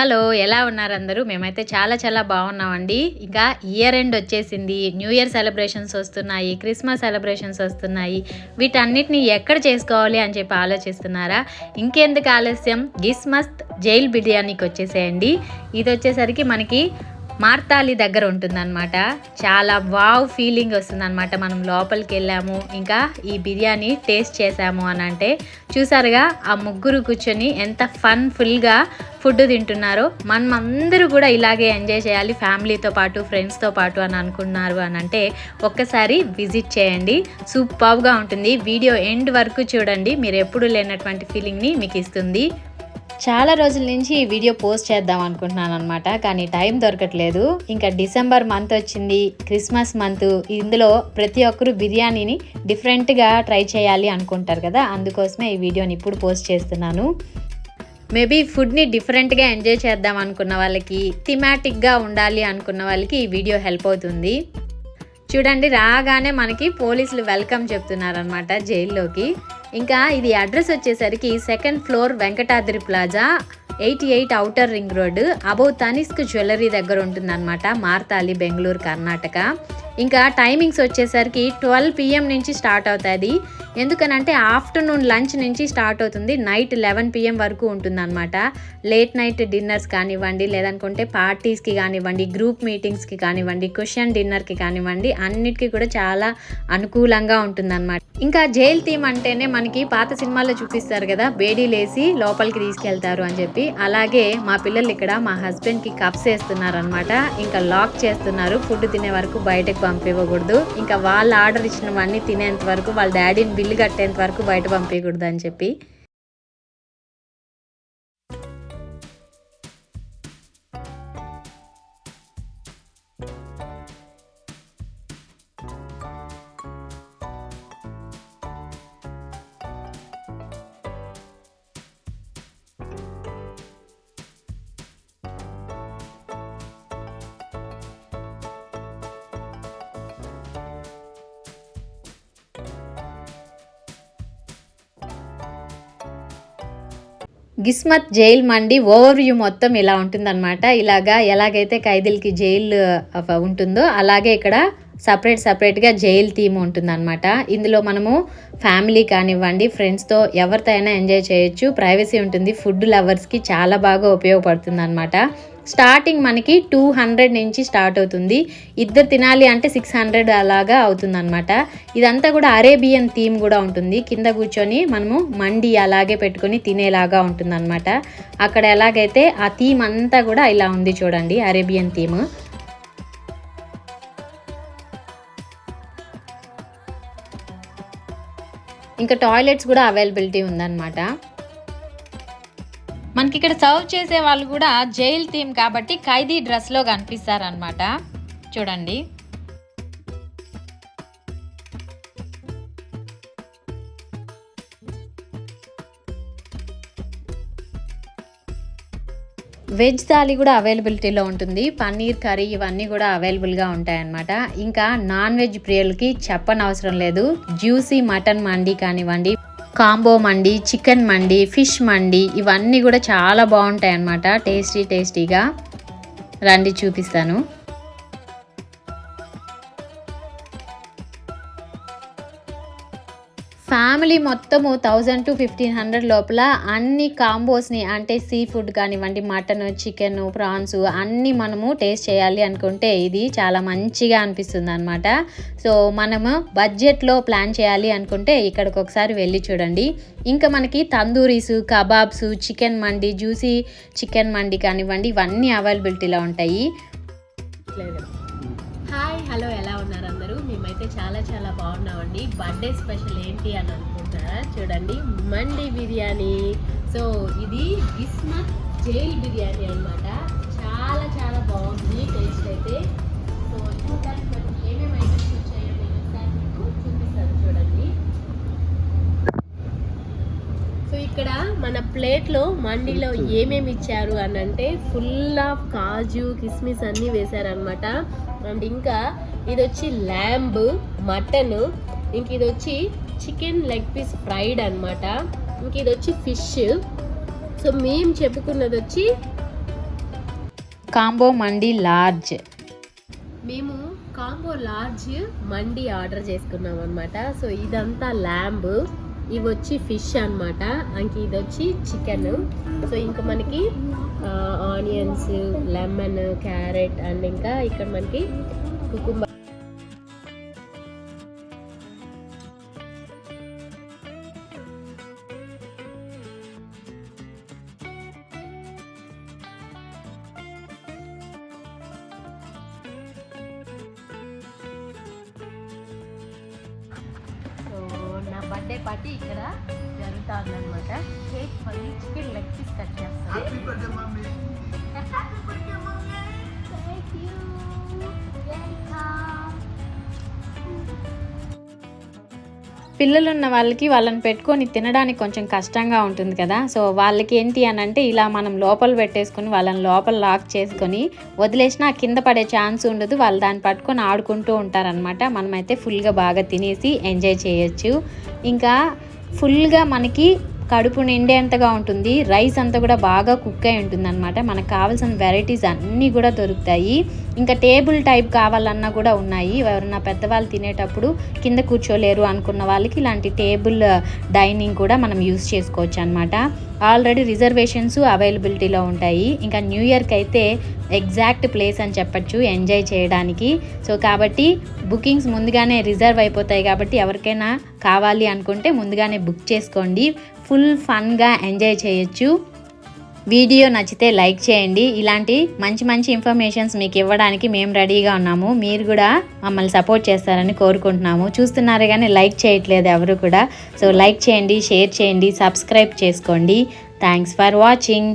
Hello ఎలా ఉన్నారు అందరూ? మేమైతే చాలా చాలా బాగున్నామండి. ఇంకా ఇయర్ ఎండ్ వచ్చేసింది. న్యూ ఇయర్ సెలబ్రేషన్స్ వస్తున్నాయి క్రిస్మస్ సెలబ్రేషన్స్ వస్తున్నాయి. వీటన్నిటిని ఎక్కడ చేసుకోవాలి అని చెప్పి ఆలోచిస్తున్నారా? ఇంకెందుకు ఆలస్యం? గిస్మస్త్ జైల్ బిర్యానీకి వచ్చేసేయండి. ఇది వచ్చేసరికి మనకి మార్తాలి దగ్గర ఉంటుందన్నమాట. చాలా వావ్ ఫీలింగ్ వస్తుందన్నమాట. మనం లోపలికి వెళ్ళాము ఇంకా ఈ బిర్యానీ టేస్ట్ చేసాము అని అంటే చూసారుగా ఆ ముగ్గురు కూర్చొని ఎంత ఫన్ ఫుల్గా ఫుడ్ తింటున్నారో. మనం అందరూ కూడా ఇలాగే ఎంజాయ్ చేయాలి ఫ్యామిలీతో పాటు ఫ్రెండ్స్తో పాటు అని అనుకున్నారు అని అంటే ఒక్కసారి విజిట్ చేయండి. సూపర్గా ఉంటుంది. వీడియో ఎండ్ వరకు చూడండి. మీరు ఎప్పుడు లేనటువంటి ఫీలింగ్ని మీకు ఇస్తుంది. చాలా రోజుల నుంచి ఈ వీడియో పోస్ట్ చేద్దాం అనుకుంటున్నాను అనమాట కానీ టైం దొరకట్లేదు. ఇంకా డిసెంబర్ మంత్ వచ్చింది క్రిస్మస్ మంత్ ఇందులో ప్రతి ఒక్కరు బిర్యానీని డిఫరెంట్గా ట్రై చేయాలి అనుకుంటారు కదా అందుకోసమే ఈ వీడియోని ఇప్పుడు పోస్ట్ చేస్తున్నాను. మేబీ ఫుడ్ని డిఫరెంట్గా ఎంజాయ్ చేద్దాం అనుకున్న వాళ్ళకి థిమాటిక్గా ఉండాలి అనుకున్న వాళ్ళకి ఈ వీడియో హెల్ప్ అవుతుంది. చూడండి రాగానే మనకి పోలీసులు వెల్కమ్ చెప్తున్నారనమాట జైల్లోకి. ఇంకా ఇది అడ్రస్ వచ్చేసరికి second floor Venkatadri plaza eighty eight outer ring road above Tanishq jewellery దగ్గర ఉంటుందన్నమాట మార్తాలి బెంగళూరు కర్ణాటక. ఇంకా టైమింగ్స్ వచ్చేసరికి ట్వెల్వ్ పిఎం నుంచి స్టార్ట్ అవుతుంది. ఎందుకనంటే ఆఫ్టర్నూన్ లంచ్ నుంచి స్టార్ట్ అవుతుంది. నైట్ లెవెన్ పిఎం వరకు ఉంటుందన్నమాట. లేట్ నైట్ డిన్నర్స్ కానివ్వండి లేదనుకుంటే పార్టీస్కి కానివ్వండి గ్రూప్ మీటింగ్స్కి కానివ్వండి క్వశ్చన్ డిన్నర్కి కానివ్వండి అన్నిటికీ కూడా చాలా అనుకూలంగా ఉంటుందన్నమాట. ఇంకా జైల్ థీమ్ అంటేనే మనకి పాత సినిమాల్లో చూపిస్తారు కదా బేడీలేసి లోపలికి తీసుకెళ్తారు అని చెప్పి. అలాగే మా పిల్లలు ఇక్కడ మా హస్బెండ్కి కప్స్ వేస్తున్నారు అనమాట ఇంకా లాక్ చేస్తున్నారు. ఫుడ్ తినే వరకు బయటకు పంపివ్వకూడదు. ఇంకా వాళ్ళు ఆర్డర్ ఇచ్చినవన్నీ తినేంత వరకు వాళ్ళ డాడీని బిల్లు కట్టేంత వరకు బయట పంపించకూడదు అని చెప్పి గిస్మత్ జైల్ మండి ఓవర్ వ్యూ మొత్తం ఇలా ఉంటుందన్నమాట. ఇలాగా ఎలాగైతే ఖైదీలకి జైలు ఉంటుందో అలాగే ఇక్కడ సపరేట్ సపరేట్గా జైల్ థీమ్ ఉంటుందన్నమాట. ఇందులో మనము ఫ్యామిలీ కానివ్వండి ఫ్రెండ్స్తో ఎవరితో అయినా ఎంజాయ్ చేయొచ్చు. ప్రైవసీ ఉంటుంది. ఫుడ్ లవర్స్కి చాలా బాగా ఉపయోగపడుతుంది అనమాట స్టార్టింగ్ మనకి టూ హండ్రెడ్ నుంచి స్టార్ట్ అవుతుంది. ఇద్దరు తినాలి అంటే సిక్స్ హండ్రెడ్ అలాగా అవుతుందన్నమాట. ఇదంతా కూడా అరేబియన్ థీమ్ కూడా ఉంటుంది. కింద కూర్చొని మనము మండి అలాగే పెట్టుకొని తినేలాగా ఉంటుంది అనమాట అక్కడ ఎలాగైతే ఆ థీమ్ అంతా కూడా ఇలా ఉంది చూడండి అరేబియన్ థీమ్. ఇంకా టాయిలెట్స్ కూడా అవైలబిలిటీ ఉందన్నమాట. మనకి ఇక్కడ సర్వ్ చేసే వాళ్ళు కూడా జైల్ థీమ్ కాబట్టి ఖైదీ డ్రెస్లో కనిపిస్తారనమాట చూడండి. వెజ్ థాలీ కూడా అవైలబిలిటీలో ఉంటుంది. పన్నీర్ కర్రీ ఇవన్నీ కూడా అవైలబుల్గా ఉంటాయన్నమాట. ఇంకా నాన్ వెజ్ ప్రియులకి చెప్పనవసరం లేదు. జ్యూసీ మటన్ మండి కానివ్వండి combo mandi chicken mandi fish mandi ఇవన్నీ కూడా చాలా బాగుంటాయి అన్నమాట టేస్టీ టేస్టీగా. రండి చూపిస్తాను. ఫ్యామిలీ మొత్తము థౌజండ్ టు ఫిఫ్టీన్ హండ్రెడ్ లోపల అన్ని కాంబోస్ని అంటే సీ ఫుడ్ కానివ్వండి మటన్ చికెన్ ప్రాన్స్ అన్నీ మనము టేస్ట్ చేయాలి అనుకుంటే ఇది చాలా మంచిగా అనిపిస్తుంది అనమాట సో మనము బడ్జెట్లో ప్లాన్ చేయాలి అనుకుంటే ఇక్కడికి ఒకసారి వెళ్ళి చూడండి. ఇంకా మనకి tandooris kebabs chicken mandi juicy chicken mandi కానివ్వండి ఇవన్నీ అవైలబిలిటీలో ఉంటాయి. హాయ్ హలో ఎలా ఉన్నారు మేమైతే చాలా చాలా బాగున్నామండి. బర్త్డే స్పెషల్ ఏంటి అని అనుకుంటారా? చూడండి మండి బిర్యానీ. సో ఇది గిస్మత్ జైల్ బిర్యానీ అన్నమాట. చాలా చాలా బాగుంది టేస్ట్ అయితే. సో చూడడానికి మనకి ఏమేమి ఐటమ్స్ వచ్చాయో నేను ఒకసారి మీకు చూపిస్తాను చూడండి. సో ఇక్కడ మన ప్లేట్లో మండీలో ఏమేమి ఇచ్చారు అని అంటే ఫుల్ ఆఫ్ కాజు కిస్మిస్ అన్నీ వేశారనమాట అండ్ ఇంకా ఇది వచ్చి ల్యాంబ్ మటన్ ఇంక ఇది వచ్చి చికెన్ లెగ్ పీస్ ఫ్రైడ్ అన్నమాట. ఇంక ఇది వచ్చి ఫిష్. సో మేము చెప్పుకున్నది వచ్చి కాంబో మండి లార్జ్. మేము కాంబో లార్జ్ మండి ఆర్డర్ చేసుకున్నాం అనమాట సో ఇదంతా ల్యాంబ్ ఇవి వచ్చి ఫిష్ అన్నమాట. ఇంక ఇది వచ్చి చికెన్. సో ఇంకా మనకి ఆనియన్స్ లెమన్ క్యారెట్ అండ్ ఇంకా ఇక్కడ మనకి కుకుంబర్ బర్త్డే పార్టీ ఇక్కడ జరుగుతుంది అనమాట కేక్ మళ్ళీ చికెన్ లెగ్ పీస్ కట్ చేస్తాను పిల్లలు ఉన్న వాళ్ళకి వాళ్ళని పెట్టుకొని తినడానికి కొంచెం కష్టంగా ఉంటుంది కదా. సో వాళ్ళకి ఏంటి అని అంటే ఇలా మనం లోపల పెట్టేసుకొని వాళ్ళని లోపల లాక్ చేసుకొని వదిలేసినా కింద పడే ఛాన్స్ ఉండదు. వాళ్ళు దాన్ని పట్టుకొని ఆడుకుంటూ ఉంటారనమాట మనమైతే ఫుల్గా బాగా తినేసి ఎంజాయ్ చేయొచ్చు. ఇంకా ఫుల్గా మనకి కడుపు నిండేంతగా ఉంటుంది. రైస్ అంతా కూడా బాగా కుక్ అయి ఉంటుంది అనమాట మనకు కావాల్సిన వెరైటీస్ అన్నీ కూడా దొరుకుతాయి. ఇంకా టేబుల్ టైప్ కావాలన్నా కూడా ఉన్నాయి. ఎవరన్నా పెద్దవాళ్ళు తినేటప్పుడు కింద కూర్చోలేరు అనుకున్న వాళ్ళకి ఇలాంటి టేబుల్ డైనింగ్ కూడా మనం యూస్ చేసుకోవచ్చు అనమాట ఆల్రెడీ రిజర్వేషన్స్ అవైలబిలిటీలో ఉంటాయి. ఇంకా న్యూ ఇయర్కి అయితే ఎగ్జాక్ట్ ప్లేస్ అని చెప్పచ్చు ఎంజాయ్ చేయడానికి. సో కాబట్టి బుకింగ్స్ ముందుగానే రిజర్వ్ అయిపోతాయి కాబట్టి ఎవరికైనా కావాలి అనుకుంటే ముందుగానే బుక్ చేసుకోండి. ఫుల్ ఫన్గా ఎంజాయ్ చేయొచ్చు. వీడియో నచ్చితే లైక్ చేయండి. ఇలాంటి మంచి మంచి ఇన్ఫర్మేషన్స్ మీకు ఇవ్వడానికి మేము రెడీగా ఉన్నాము. మీరు కూడా మమ్మల్ని సపోర్ట్ చేస్తారని కోరుకుంటున్నాము. చూస్తున్నారు కానీ లైక్ చేయట్లేదు ఎవరు కూడా. సో లైక్ చేయండి షేర్ చేయండి సబ్స్క్రైబ్ చేసుకోండి. Thanks for watching